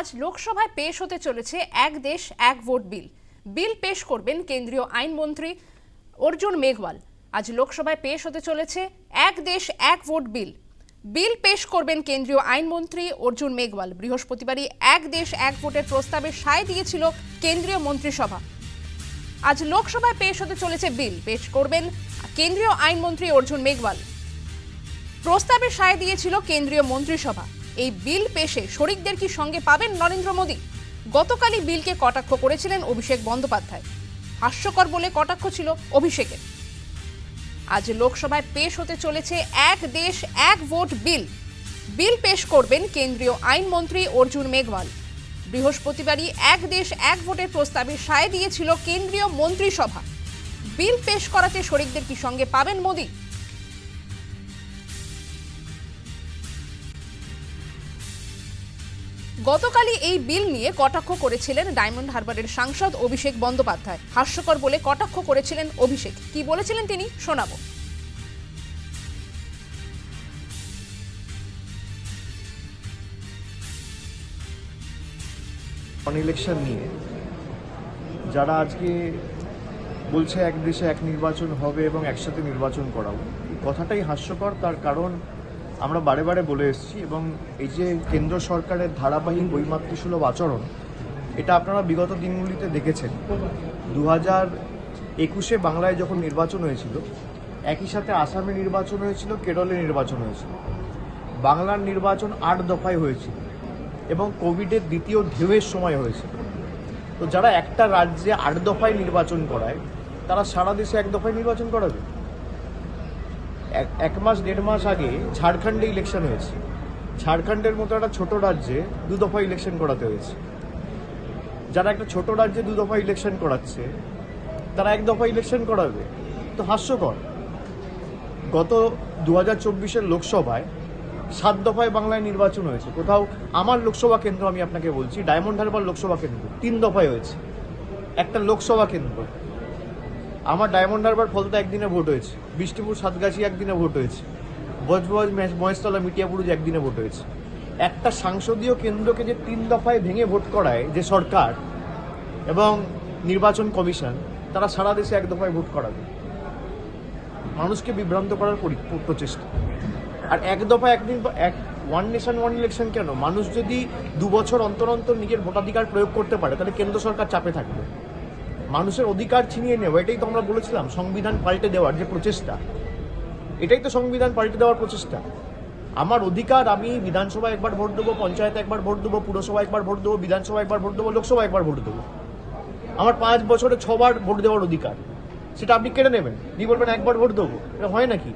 আজ লোকসভায় পেশ হতে চলেছে এক দেশ, এক ভোট বিল। বিল পেশ করবেন কেন্দ্রীয় আইনমন্ত্রী অর্জুন মেঘওয়াল। আজ লোকসভায় পেশ হতে চলেছে এক দেশ, এক ভোট বিল। বিল পেশ করবেন কেন্দ্রীয় আইনমন্ত্রী অর্জুন মেঘওয়াল। বৃহস্পতিবারই এক দেশ, এক ভোটের প্রস্তাবে সায় দিয়েছিল কেন্দ্রীয় মন্ত্রিসভা। আজ লোকসভায় পেশ হতে চলেছে বিল। পেশ করবেন কেন্দ্রীয় আইনমন্ত্রী অর্জুন মেঘওয়াল। প্রস্তাবে সায় দিয়েছিল কেন্দ্রীয় মন্ত্রিসভা। এই বিল পেশে শরিকদের কি সঙ্গে পাবেন নরেন্দ্র মোদী? গতকালই বিলকে কটাক্ষ করেছিলেন অভিষেক বন্দ্যোপাধ্যায়। হাস্যকর বলে কটাক্ষ ছিল অভিষেকের। আজ লোকসভায় পেশ হতে চলেছে এক দেশ, এক ভোট বিল। বিল পেশ করবেন কেন্দ্রীয় আইনমন্ত্রী অর্জুন মেঘওয়াল। বৃহস্পতিবারই এক দেশ, এক ভোটের প্রস্তাবে সায় দিয়েছিল কেন্দ্রীয় মন্ত্রিসভা। বিল পেশ করাতে শরিকদের কি সঙ্গে পাবেন মোদী? গতকালই এই বিল নিয়ে কটাক্ষ করেছিলেন ডায়মন্ড হারবারের সাংসদ অভিষেক বন্দ্যোপাধ্যায়। হাস্যকর বলে কটাক্ষ করেছিলেন অভিষেক। কি বলেছিলেন তিনি? শোনাবো। ইলেকশন নিয়ে যারা আজকে বলছে এক দেশে এক নির্বাচন হবে এবং একসাথে নির্বাচন করাবো কথাটাই হাস্যকর। তার কারণ আমরা বারে বারে বলে এসেছি এবং এই যে কেন্দ্র সরকারের ধারাবাহিক বৈমাতৃসুলভ আচরণ, এটা আপনারা বিগত দিনগুলিতে দেখেছেন। দু হাজার একুশে বাংলায় যখন নির্বাচন হয়েছিল, একই সাথে আসামে নির্বাচন হয়েছিল, কেরলে নির্বাচন হয়েছিল। বাংলার নির্বাচন আট দফায় হয়েছিল এবং কোভিডের দ্বিতীয় ঢেউয়ের সময় হয়েছিল। তো যারা একটা রাজ্যে আট দফায় নির্বাচন করায়, তারা সারা দেশে এক দফায় নির্বাচন করাবে? এক- মাস, দেড় মাস আগে ঝাড়খণ্ডে ইলেকশন হয়েছে। ঝাড়খণ্ডের মতো একটা ছোট রাজ্যে দু দফা ইলেকশন করাতে হয়েছে। যারা একটা ছোট রাজ্যে দু দফা ইলেকশন করাচ্ছে, তারা এক দফা ইলেকশন করাবে। তো হাস্যকর। গত দু হাজার চব্বিশের লোকসভায় সাত দফায় বাংলায় নির্বাচন হয়েছে। কোথাও আমার লোকসভা কেন্দ্র আমি আপনাকে বলছি, ডায়মন্ড হারবার লোকসভা কেন্দ্র, তিন দফায় হয়েছে। একটা লোকসভা কেন্দ্র। আমার ডায়মন্ড হারবার ফলতে একদিনে ভোট হয়েছে। বিষ্ণুপুর, সাতগাছি একদিনে ভোট হয়েছে। বজবজ মহেশতলা, মিটিয়াপুরুজ একদিনে ভোট হয়েছে। একটা সাংসদীয় কেন্দ্রকে যে তিন দফায় ভেঙে ভোট করায় যে সরকার এবং নির্বাচন কমিশন, তারা সারা দেশে এক দফায় ভোট করাবে। মানুষকে বিভ্রান্ত করার পরি- প্রচেষ্টা। আর এক দফা একদিন এক ওয়ান নেশন ওয়ান ইলেকশন কেন? মানুষ যদি দু বছর অন্তর অন্তর নিজের ভোটাধিকার প্রয়োগ করতে পারে, তাহলে কেন্দ্র সরকার চাপে থাকবে। মানুষের অধিকার ছিনিয়ে নেওয়া, এটাই তো আমরা বলেছিলাম, সংবিধান পাল্টে দেওয়ার যে প্রচেষ্টা। এটাই তো সংবিধান পাল্টে দেওয়ার প্রচেষ্টা। আমার অধিকার আমি বিধানসভায় একবার ভোট দেবো, পঞ্চায়েত একবার ভোট দেবো পুরসভা একবার ভোট দেবো বিধানসভা একবার ভোট দেবো লোকসভা একবার ভোট দেবো। আমার পাঁচ বছরে ছবার ভোট দেওয়ার অধিকার। সেটা আপনি কেড়ে নেবেন। দিয়ে বলবেন, একবার ভোট দেবো? এটা হয় নাকি?